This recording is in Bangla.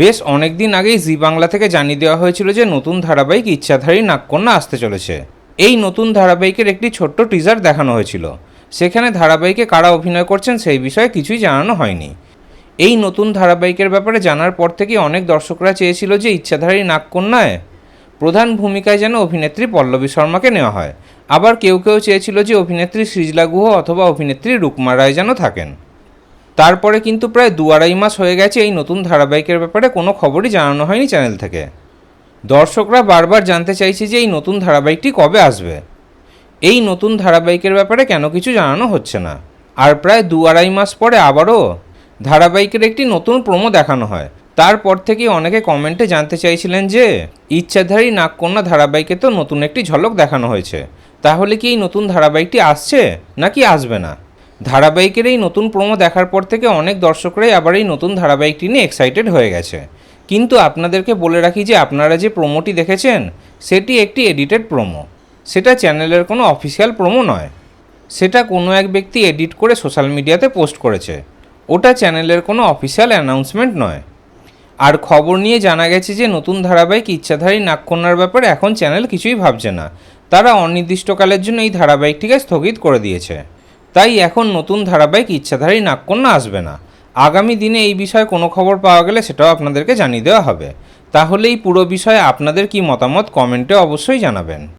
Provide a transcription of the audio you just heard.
বেশ অনেক দিন আগেই জি বাংলা থেকে জানিয়ে দেওয়া হয়েছিল যে নতুন ধারাবাহিক ইচ্ছাধারী নাগকন্যা আসতে চলেছে। এই নতুন ধারাবাহিকের একটি ছোট্ট টিজার দেখানো হয়েছিল। সেখানে ধারাবাহিকে কারা অভিনয় করছেন সেই বিষয়ে কিছুই জানানো হয়নি। এই নতুন ধারাবাহিকের ব্যাপারে জানার পর থেকে অনেক দর্শকরা চেয়েছিল যে ইচ্ছাধারী নাগকন্যায় প্রধান ভূমিকায় যেন অভিনেত্রী পল্লবী শর্মাকে নেওয়া হয়। আবার কেউ কেউ চেয়েছিল যে অভিনেত্রী সৃজলা গুহ অথবা অভিনেত্রী রুকমা রায় যেন থাকেন। তারপরে কিন্তু প্রায় দু আড়াই মাস হয়ে গেছে এই নতুন ধারাবাহিকের ব্যাপারে কোনো খবরই জানানো হয়নি চ্যানেল থেকে। দর্শকরা বারবার জানতে চাইছে যে এই নতুন ধারাবাহিকটি কবে আসবে। এই নতুন ধারাবাহিকের ব্যাপারে কেন কিছু জানানো হচ্ছে না। আর প্রায় দু আড়াই মাস পরে আবারও ধারাবাহিকের একটি নতুন প্রোমো দেখানো হয়। তারপর থেকে অনেকে কমেন্টে জানতে চাইছিলেন যে, ইচ্ছাধারী নাগকন্যা ধারাবাহিকে তো নতুন একটি ঝলক দেখানো হয়েছে। তাহলে কি এই নতুন ধারাবাহিকটি আসছে নাকি আসবে না? ধারাবাহিকের এই নতুন প্রোমো দেখার পর থেকে অনেক দর্শকরাই আবার এই নতুন ধারাবাহিকটি নিয়ে এক্সাইটেড হয়ে গেছে। কিন্তু আপনাদেরকে বলে রাখি যে আপনারা যে প্রোমোটি দেখেছেন, সেটি একটি এডিটেড প্রোমো। সেটা চ্যানেলের কোনো অফিসিয়াল প্রোমো নয়। সেটা কোনো এক ব্যক্তি এডিট করে সোশ্যাল মিডিয়াতে পোস্ট করেছে। ওটা চ্যানেলের কোনো অফিসিয়াল অ্যানাউন্সমেন্ট নয়। আর খবর নিয়ে জানা গেছে যে নতুন ধারাবাহিক ইচ্ছাধারী নাগকন্যার ব্যাপারে এখন চ্যানেল কিছুই ভাবছে না। তারা অনির্দিষ্টকালের জন্য এই ধারাবাহিকটিকে স্থগিত করে দিয়েছে। তাই এখন নতুন ধারাবাহিক ইচ্ছাধারী নাগকন্যা আসবে না। আগামী দিনে এই বিষয়ে কোনো খবর পাওয়া গেলে সেটাও আপনাদেরকে জানিয়ে দেওয়া হবে। তাহলে এই পুরো বিষয়ে আপনাদের কি মতামত কমেন্টে অবশ্যই জানাবেন।